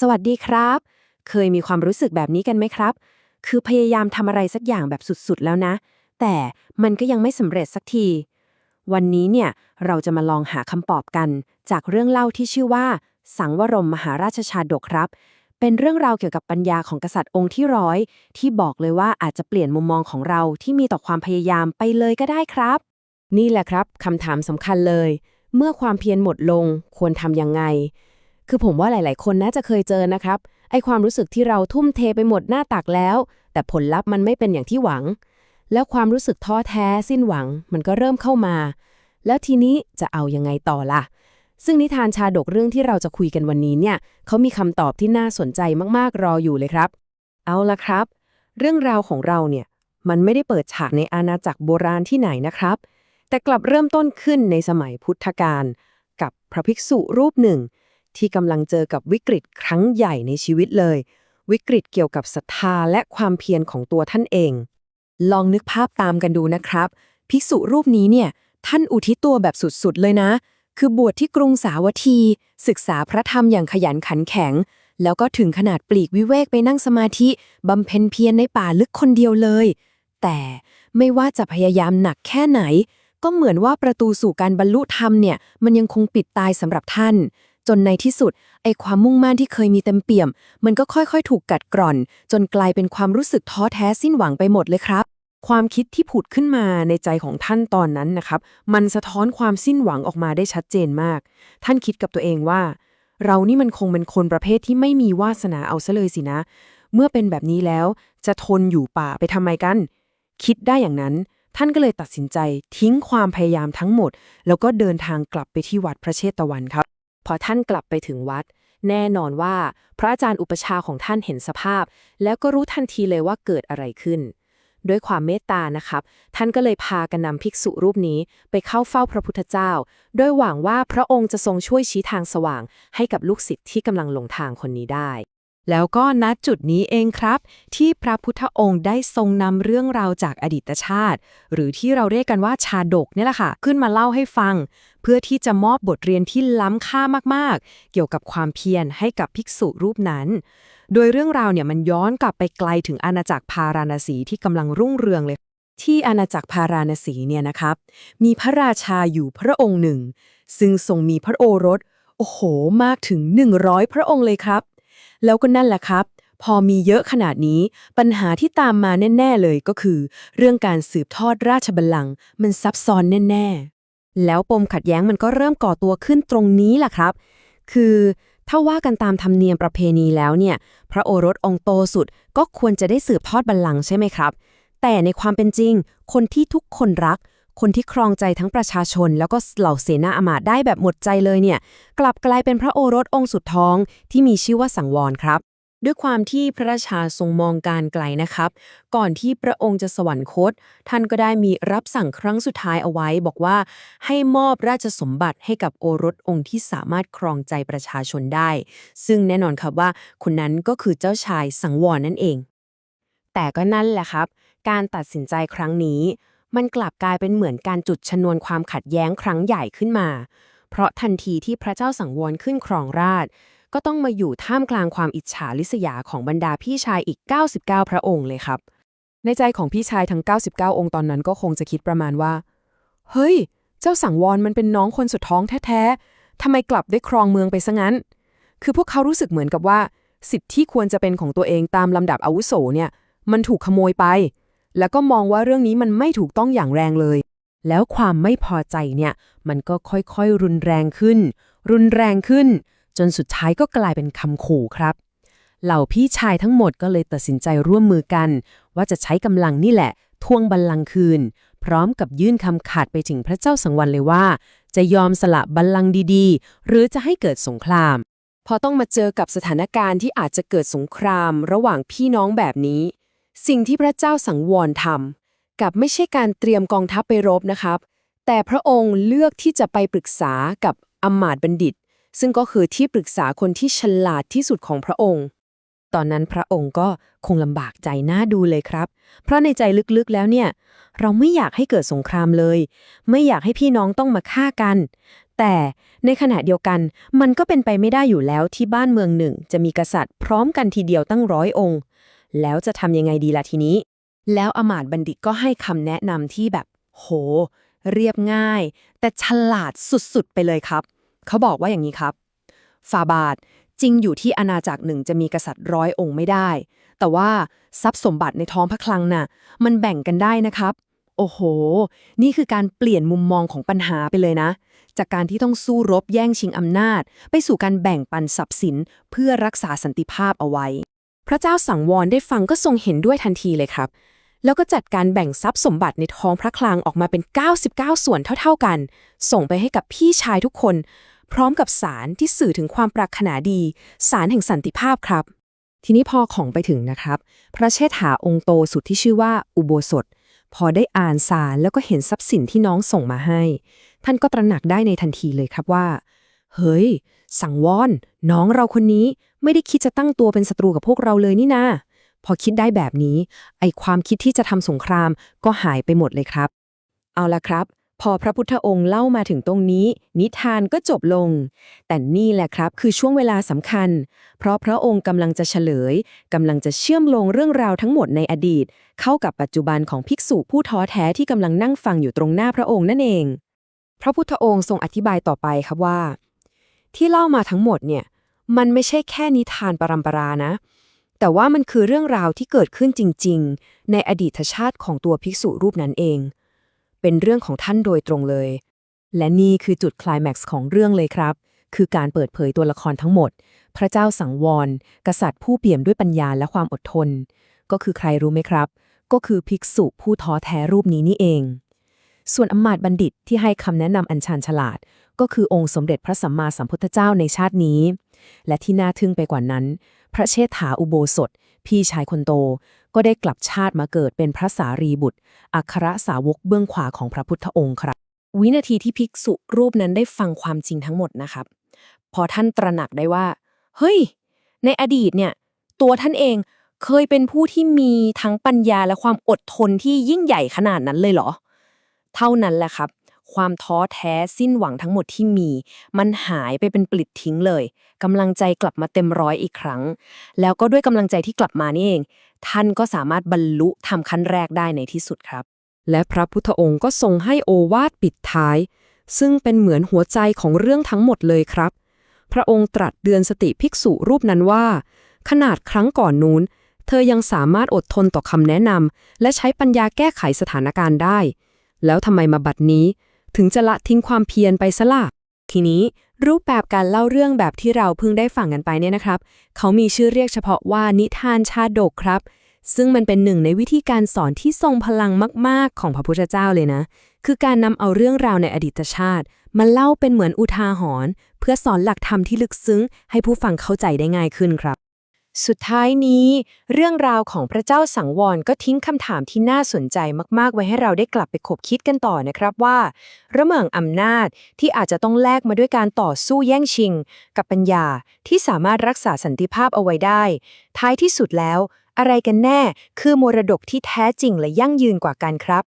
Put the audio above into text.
สวัสดีครับ เคยมีความรู้สึกแบบนี้กันไหมครับ คือพยายามทำอะไรสักอย่างแบบสุดๆแล้วนะ แต่มันก็ยังไม่สำเร็จสักที วันนี้เนี่ยเราจะมาลองหาคำตอบกัน จากเรื่องเล่าที่ชื่อว่า สังวรมมหาราชชาดกครับ เป็นเรื่องราวเกี่ยวกับปัญญาของกษัตริย์องค์ที่ร้อย ที่บอกเลยว่าอาจจะเปลี่ยนมุมมองของเราที่มีต่อความพยายามไปเลยก็ได้ครับ นี่แหละครับคำถามสำคัญเลย เมื่อความเพียรหมดลงควรทำยังไง คือผมว่าหลาย ๆ คนน่าจะเคยเจอนะครับ ไอความรู้สึกที่เราทุ่มเทไปหมดหน้าตักแล้ว แต่ผลลัพธ์มันไม่เป็นอย่างที่หวัง แล้วความรู้สึกท้อแท้สิ้นหวังมันก็เริ่มเข้ามา แล้วทีนี้จะเอายังไงต่อล่ะ ซึ่งนิทานชาดกเรื่องที่เราจะคุยกันวันนี้เนี่ยเขามีคำตอบที่น่าสนใจมาก ๆ รออยู่เลยครับ เอาละครับ เรื่องราวของเราเนี่ยมันไม่ได้เปิดฉากในอาณาจักรโบราณที่ไหนนะครับ แต่กลับเริ่มต้นขึ้นในสมัยพุทธกาลกับพระภิกษุรูปหนึ่ง ที่กำลังเจอกับวิกฤตครั้งใหญ่ในชีวิตเลย วิกฤตเกี่ยวกับศรัทธาและความเพียรของตัวท่านเอง ลองนึกภาพตามกันดูนะครับ ภิกษุรูปนี้เนี่ย ท่านอุทิศตัวแบบสุดๆ เลยนะ คือบวชที่กรุงสาวัตถี ศึกษาพระธรรมอย่างขยันขันแข็ง แล้วก็ถึงขนาดปลีกวิเวกไปนั่งสมาธิบำเพ็ญเพียรในป่าลึกคนเดียวเลย แต่ไม่ว่าจะพยายามหนักแค่ไหน ก็เหมือนว่าประตูสู่การบรรลุธรรมเนี่ย มันยังคงปิดตายสำหรับท่าน จนในที่สุด ไอความมุ่งมั่นที่เคยมีเต็มเปี่ยม มันก็ค่อยๆ ถูกกัดกร่อน จนกลายเป็นความรู้สึกท้อแท้สิ้นหวังไปหมดเลยครับ ความคิดที่ผุดขึ้นมาในใจของท่านตอนนั้นนะครับ มันสะท้อนความสิ้นหวังออกมาได้ชัดเจนมาก ท่านคิดกับตัวเองว่า เรานี่มันคงเป็นคนประเภทที่ไม่มีวาสนาเอาซะเลยสินะ เมื่อเป็นแบบนี้แล้วจะทนอยู่ป่าไปทำไมกัน คิดได้อย่างนั้นท่านก็เลยตัดสินใจทิ้งความพยายามทั้งหมด แล้วก็เดินทางกลับไปที่วัดพระเชตวันครับ พอท่านกลับไปถึงวัด แน่นอนว่า พระอาจารย์อุปชาของท่านเห็นสภาพ แล้วก็รู้ทันทีเลยว่าเกิดอะไรขึ้น ด้วยความเมตตานะครับ ท่านก็เลยพากันนำภิกษุรูปนี้ไปเข้าเฝ้าพระพุทธเจ้า โดยหวังว่าพระองค์จะทรงช่วยชี้ทางสว่าง ให้กับลูกศิษย์ที่กำลังหลงทางคนนี้ได้ แล้วก็ณจุดนี้เองครับ ที่พระพุทธองค์ได้ทรงนำเรื่องราวจากอดีตชาติ หรือที่เราเรียกกันว่าชาดกเนี่ยแหละค่ะขึ้นมาเล่าให้ฟัง เพื่อที่จะมอบบทเรียนที่ล้ำค่ามากๆ เกี่ยวกับความเพียรให้กับภิกษุรูปนั้น โดยเรื่องราวเนี่ยมันย้อนกลับไปไกลถึงอาณาจักรพาราณสีที่กำลังรุ่งเรืองเลย ที่อาณาจักรพาราณสีเนี่ยนะครับ มีพระราชาอยู่พระองค์หนึ่ง ซึ่งทรงมีพระโอรส โอ้โหมากถึง 100 พระองค์เลยครับ แล้วก็นั่นแหละครับพอมีเยอะขนาดนี้ปัญหาที่ตามมาแน่ ๆ เลยก็คือ เรื่องการสืบทอดราชบัลลังก์มันซับซ้อนแน่ ๆ แล้วปมขัดแย้งมันก็เริ่มก่อตัวขึ้นตรงนี้แหละครับ คือถ้าว่ากันตามธรรมเนียมประเพณีแล้วเนี่ย พระโอรสองค์โตสุดก็ควรจะได้สืบทอดบัลลังก์ใช่ไหมครับ แต่ในความเป็นจริง คนที่ทุกคนรัก คนที่ครองใจทั้งประชาชน แล้วก็เหล่าเสนาอมาตย์ได้แบบหมดใจเลยเนี่ย กลับกลายเป็นพระโอรสองค์สุดท้องที่มีชื่อว่าสังวรครับ ด้วยความที่พระราชาทรงมองการไกลนะครับ ก่อนที่พระองค์จะสวรรคต ท่านก็ได้มีรับสั่งครั้งสุดท้ายเอาไว้ บอกว่าให้มอบราชสมบัติให้กับโอรสองค์ที่สามารถครองใจประชาชนได้ ซึ่งแน่นอนครับว่าคนนั้นก็คือเจ้าชายสังวรนั่นเอง แต่ก็นั่นแหละครับ การตัดสินใจครั้งนี้ มันกลับกลายเป็นเหมือนการจุดชนวนความขัดแย้งครั้งใหญ่ขึ้นมา เพราะทันทีที่พระเจ้าสังวรขึ้นครองราช ก็ต้องมาอยู่ท่ามกลางความอิจฉาริษยาของบรรดาพี่ชายอีก 99 พระองค์เลยครับ ในใจของพี่ชายทั้ง 99 องค์ตอนนั้นก็คงจะคิดประมาณว่า เฮ้ย เจ้าสังวรมันเป็นน้องคนสุดท้องแท้ๆทำไมกลับได้ครองเมืองไปซะงั้น คือพวกเขารู้สึกเหมือนกับว่า สิทธิ์ที่ควรจะเป็นของตัวเองตามลำดับอาวุโสเนี่ย มันถูกขโมยไป แล้วก็มองว่าเรื่องนี้มันไม่ถูกต้องอย่างแรงเลยแล้วความไม่พอใจเนี่ย มันก็ค่อยๆ รุนแรงขึ้น รุนแรงขึ้น จนสุดท้ายก็กลายเป็นคำขู่ครับ เหล่าพี่ชายทั้งหมดก็เลยตัดสินใจร่วมมือกัน ว่าจะใช้กำลังนี่แหละทวงบัลลังก์คืน พร้อมกับยื่นคำขาดไปถึงพระเจ้าสังวรเลยว่า จะยอมสละบัลลังก์ดีๆ หรือจะให้เกิดสงคราม พอต้องมาเจอกับสถานการณ์ที่อาจจะเกิดสงคราม ระหว่างพี่น้องแบบนี้ สิ่งที่พระเจ้าสังวรทำกับไม่ใช่การเตรียมกองทัพไปรบนะครับ แต่พระองค์เลือกที่จะไปปรึกษากับอำมาตย์บัณฑิต ซึ่งก็คือที่ปรึกษาคนที่ฉลาดที่สุดของพระองค์ ตอนนั้นพระองค์ก็คงลำบากใจน่าดูเลยครับ เพราะในใจลึกๆแล้วเนี่ย เราไม่อยากให้เกิดสงครามเลย ไม่อยากให้พี่น้องต้องมาฆ่ากัน แต่ในขณะเดียวกัน มันก็เป็นไปไม่ได้อยู่แล้วที่บ้านเมืองหนึ่ง จะมีกษัตริย์พร้อมกันทีเดียวตั้งร้อยองค์ แล้วจะทำยังไงดีล่ะทีนี้ แล้วอมาตบัณฑิตก็ให้คำแนะนำที่แบบ โห เรียบง่าย แต่ฉลาดสุดๆไปเลยครับ เขาบอกว่าอย่างนี้ครับฟาบาทจริงอยู่ที่อาณาจักรหนึ่งจะมีกษัตริย์ร้อยองค์ไม่ได้ แต่ว่าทรัพย์สมบัติในท้องพระคลังน่ะ มันแบ่งกันได้นะครับ โอ้โห นี่คือการเปลี่ยนมุมมองของปัญหาไปเลยนะ จากการที่ต้องสู้รบแย่งชิงอำนาจ ไปสู่การแบ่งปันทรัพย์สินเพื่อรักษาสันติภาพเอาไว้ พระเจ้าสังวรได้ฟังก็ทรงเห็นด้วยทันทีเลยครับ แล้วก็จัดการแบ่งทรัพย์สมบัติในท้องพระคลังออกมาเป็น 99 ส่วนเท่า ๆกัน ส่งไปให้กับพี่ชายทุกคน พร้อมกับสารที่สื่อถึงความปรารถนาดี สารแห่งสันติภาพครับ ทีนี้พอของไปถึงนะครับ พระเชษฐาองค์โตสุดที่ชื่อว่าอุโบสถ พอได้อ่านสารแล้วก็เห็นทรัพย์สินที่น้องส่งมาให้ ท่านก็ตระหนักได้ในทันทีเลยครับว่า เฮ้ย สังวรน้องเราคนนี้ไม่ได้คิดจะตั้งตัวเป็นศัตรูกับพวกเราเลยนี่นา พอคิดได้แบบนี้ ไอความคิดที่จะทำสงครามก็หายไปหมดเลยครับ เอาละครับ พอพระพุทธองค์เล่ามาถึงตรงนี้ นิทานก็จบลง แต่นี่แหละครับคือช่วงเวลาสำคัญ เพราะพระองค์กำลังจะเฉลยกำลังจะเชื่อมลงเรื่องราวทั้งหมดในอดีต เข้ากับปัจจุบันของภิกษุผู้ท้อแท้ที่กำลังนั่งฟังอยู่ตรงหน้าพระองค์นั่นเอง พระพุทธองค์ทรงอธิบายต่อไปครับว่า ที่เล่ามาทั้งหมดเนี่ยมันไม่ใช่แค่นิทานปรำปรานะ แต่ว่ามันคือเรื่องราวที่เกิดขึ้นจริง ๆ ในอดีตชาติของตัวภิกษุรูปนั้นเอง เป็นเรื่องของท่านโดยตรงเลย และนี่คือจุดคลแม็กซ์ของเรื่องเลยครับ คือการเปิดเผยตัวละครทั้งหมด พระเจ้าสังวร กษัตริย์ผู้เปี่ยมด้วยปัญญาและความอดทน ก็คือใครรู้ไหมครับ ก็คือภิกษุผู้ท้อแท้รูปนี้นี่เอง ส่วนอมาต์บัณฑิตที่ให้คำแนะนำอันชาญฉลาด ก็คือองค์สมเด็จพระสัมมาสัมพุทธเจ้าในชาตินี้ และที่น่าทึ่งไปกว่านั้น พระเชษฐาอุโบสถ พี่ชายคนโต ก็ได้กลับชาติมาเกิดเป็นพระสารีบุตร อัครสาวกเบื้องขวาของพระพุทธองค์ครับ วินาทีที่ภิกษุรูปนั้นได้ฟังความจริงทั้งหมดนะครับ พอท่านตระหนักได้ว่า เฮ้ย ในอดีตเนี่ย ตัวท่านเองเคยเป็นผู้ที่มีทั้งปัญญาและความอดทนที่ยิ่งใหญ่ขนาดนั้นเลยเหรอ เท่านั้นแหละครับ ความท้อแท้สิ้นหวังทั้งหมดที่มี มันหายไปเป็นปลิดทิ้งเลยกำลังใจกลับมาเต็มร้อยอีกครั้ง แล้วก็ด้วยกำลังใจที่กลับมานี่เอง ท่านก็สามารถบรรลุทำขั้นแรกได้ในที่สุดครับ และพระพุทธองค์ก็ทรงให้โอวาทปิดท้าย ซึ่งเป็นเหมือนหัวใจของเรื่องทั้งหมดเลยครับ พระองค์ตรัสเดือนสติภิกษุรูปนั้นว่า ขนาดครั้งก่อนนู้นเธอยังสามารถอดทนต่อคำแนะนำและใช้ปัญญาแก้ไขสถานการณ์ได้ แล้วทำไมมาบัดนี้ ถึงจะละทิ้งความเพียรไปซะล่ะทีนี้รูปแบบการเล่าเรื่องแบบที่เราเพิ่งได้ฟังกันไปเนี่ยนะครับ เขามีชื่อเรียกเฉพาะว่านิทานชาดกครับ ซึ่งมันเป็นหนึ่งในวิธีการสอนที่ทรงพลังมาก ๆ ของพระพุทธเจ้าเลยนะ คือการนำเอาเรื่องราวในอดีตชาติมาเล่าเป็นเหมือนอุทาหรณ์เพื่อสอนหลักธรรมที่ลึกซึ้ง ให้ผู้ฟังเข้าใจได้ง่ายขึ้นครับ สุดท้ายนี้ เรื่องราวของพระเจ้าสังวรก็ทิ้งคำถามที่น่าสนใจมาก ๆ ไว้ให้เราได้กลับไปคบคิดกันต่อนะครับว่า ระหว่างอำนาจที่อาจจะต้องแลกมาด้วยการต่อสู้แย่งชิง กับปัญญาที่สามารถรักษาสันติภาพเอาไว้ได้ ท้ายที่สุดแล้ว อะไรกันแน่คือมรดกที่แท้จริงและยั่งยืนกว่ากันครับ